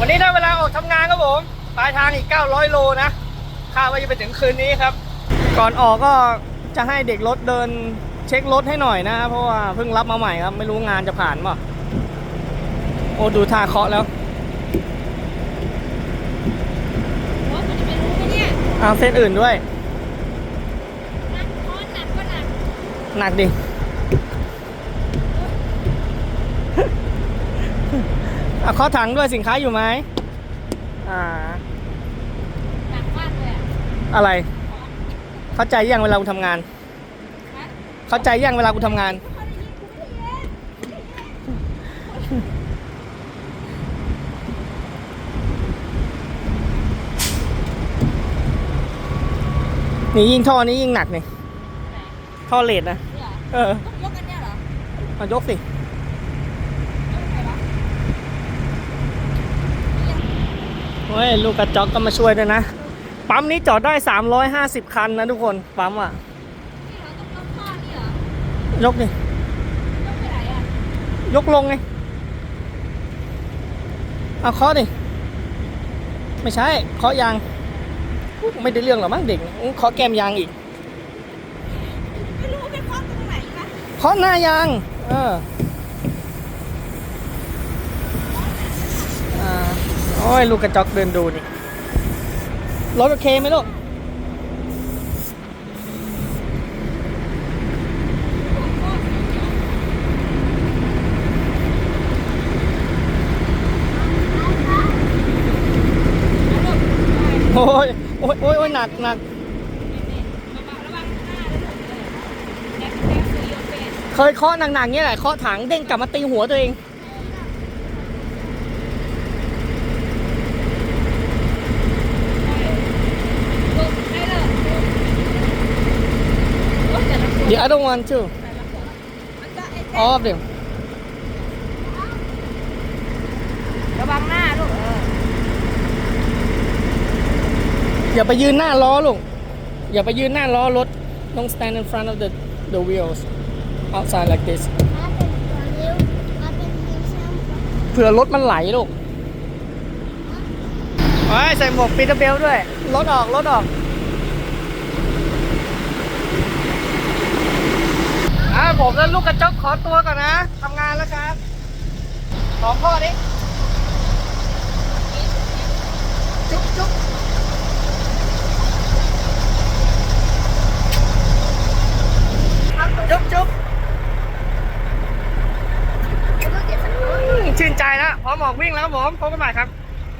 วันนี้ได้เวลาออกทำงานครับผมปลายทางอีก 900 โลนะคาดว่าจะไปถึงคืนนี้ครับ ก่อนออกก็จะให้เด็กรถเดินเช็ครถให้หน่อยนะ เพราะว่าเพิ่งรับมาใหม่ครับ ไม่รู้งานจะผ่านเปล่าโอ้ดูท่าเคาะแล้วโอ้คุณจะไปรู้ไหมเนี่ยเอาเส้นอื่นด้วย หนักค อนหนักก็หนักหนักดิเอาเคาะถังด้วยสินค้าอยู่ไหมอ่าหนักมากเลยอะอะไร เข้าใจยังเวลากูทำงานฮะเข้าใจยังเวลากูทำงานพอได้ยินกูไม่ได้ยินนี่ยิ่งท่อนี้ยิ่งหนักนี่ไหนท่อเลดนะ เนี่ยเหรอเออ ต้องยกกันเนี่ยเหรอ มายกสิ ยกยังไงวะ เฮ้ยลูกกระจอกก็มาช่วยด้วยนะ ปั๊มนี้จอดได้ 350 คันนะทุกคน ปั๊มอะนี่เราต้องยกท่อนี่เหรอยกดิยกไปไหนอะยกลงไง เอาเคาะดิ ไม่ใช่เคาะยาง ไม่ได้เรื่องหรอกมั้งเด็กอื้อเคาะแก้มยางอีกไม่รู้ว่าเป็นข้อตรงไหนคะเคาะหน้ายาง เออ อ่า โอ้ยลูกกระจอกเดินดูนี่ รถโอเคไหมลูก โอ้ยโอ้ยโอ้ยหนักหนักระวังหน้าด้วยข้อยกเป็นเคยเคาะหนักๆเงี้ยแหละเคาะถังเด้งกลับมาตีหัวตัวเอง ยกได้เลยโอ้ยแต่ละคน The other one too แต่ละคน มันก็ไอ้ all of them ระวังหน้าลูกเอออย่าไปยืนหน้าล้อลูก อย่าไปยืนหน้าล้อรถต้อง stand in front of the the wheels outside like this เผื่อรถมันไหลลูกโอ้ยใส่หมวกปีเตอร์เบลด้วย รถออก รถออก อ่า ผมแล้วลูกกระจกขอตัวก่อนนะทำงานแล้วครับสองข้อนี้จุ๊บจุ๊บจุ๊บจุ๊บชื่นใจแล้วพร้อมออกวิ่งแล้วครับผมพบกันใหม่ครับ